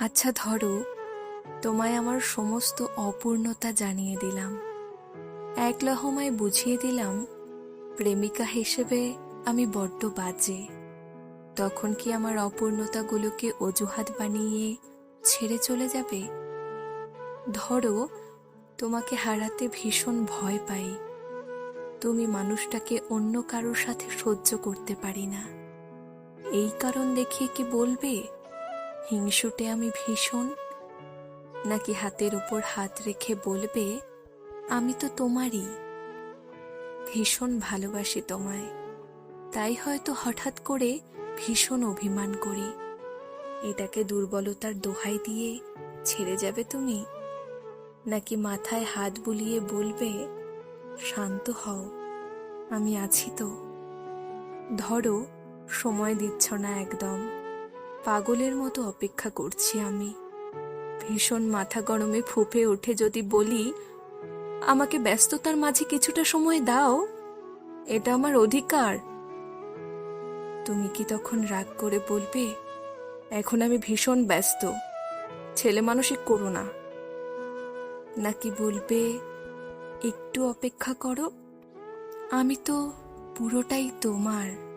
আচ্ছা ধরো, তোমায় আমার সমস্ত অপূর্ণতা জানিয়ে দিলাম। এক লহমায় বুঝিয়ে দিলাম, প্রেমিকা হিসেবে আমি বড্ড বাজে। তখন কি আমার অপূর্ণতাগুলোকে অজুহাত বানিয়ে ছেড়ে চলে যাবে? ধরো, তোমাকে হারাতে ভীষণ ভয় পাই। তুমি মানুষটাকে অন্য কারোর সাথে সহ্য করতে পারি না। এই কারণ দেখিয়ে কি বলবে? হিংসুটে আমি ভীষণ। নাকি হাতের উপর হাত রেখে বলবে, আমি তো তোমারই। ভীষণ ভালোবাসি তোমায়। তাই হয়তো হঠাৎ করে ভীষণ অভিমান করি। এটাকে দুর্বলতার দোহাই দিয়ে ছেড়ে যাবে তুমি? নাকি মাথায় হাত বুলিয়ে বলবে, শান্ত হও, আমি আছি তো। ধরো, সময় দিচ্ছ না একদম। পাগলের মতো অপেক্ষা করছি আমি। ভীষণ মাথা গরমে ফুপে ওঠে যদি বলি, আমাকে ব্যস্ততার মাঝে কিছুটা সময় দাও, এটা আমার অধিকার। তুমি কি তখন রাগ করে বলবে, এখন আমি ভীষণ ব্যস্ত, ছেলে মানসিক করো না। নাকি বলবে, একটু অপেক্ষা করো, আমি তো পুরোটাই তোমার।